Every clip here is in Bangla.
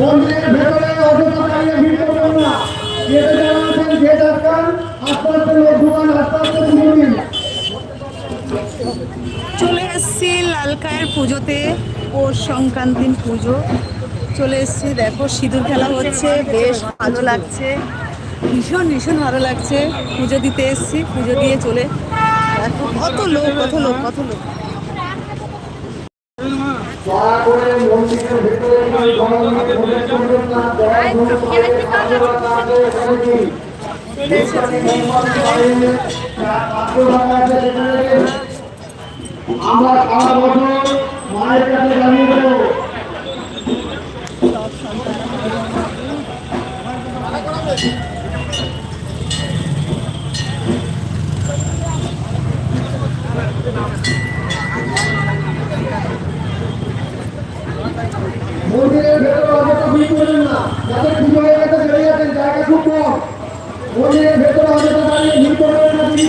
মন্দিরের ভেতরে অযথা ভিড় করবেন না যেতে আস্তে আস্তে লোক ঢুকান আস্তে আস্তে চলে এসেছি লালকায়ের পুজোতে, পৌষ সংক্রান্তির পুজো। চলে এসেছি, দেখো, সিঁদুর খেলা হচ্ছে, বেশ ভালো লাগছে। ভীষণ ভীষণ ভালো লাগছে। পুজো দিতে এসেছি, পুজো দিয়ে চলে কত লোক কত লোক কত লোক। জানিয়ে দেবো মন্দিরের ভেতরে অযথা ভিড় করবেন না। যাদের পুজো গেছে আছেন জায়গা খুব কম। মন্দিরের ভেতরে অযথা দাঁড়িয়ে ভিড় করবেন না দিদি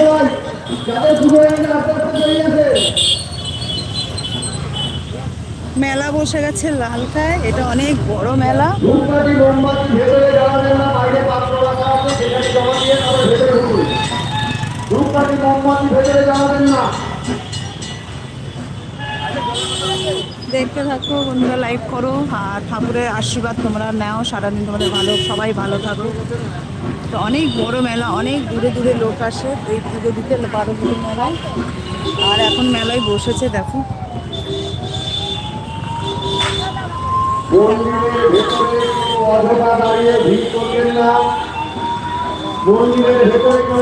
যাদের পুজো আস্তে আস্তে বেরিয়ে আছে মেলা বসে গেছে লালকায়। এটা অনেক বড় মেলা। ভেতরে না। দেখতে থাকো বন্ধুরা লাইক করো আর ঠাকুরের আশীর্বাদ তোমরা নাও সারাদিন তোমাদের ভালো সবাই ভালো থাকো। তো অনেক বড় মেলা অনেক দূরে দূরে লোক আসে এই পুজো দিতে বারো পুজো মেলায়। আর এখন মেলায় বসেছে দেখো। মন্দিরের ভেতরে কেউ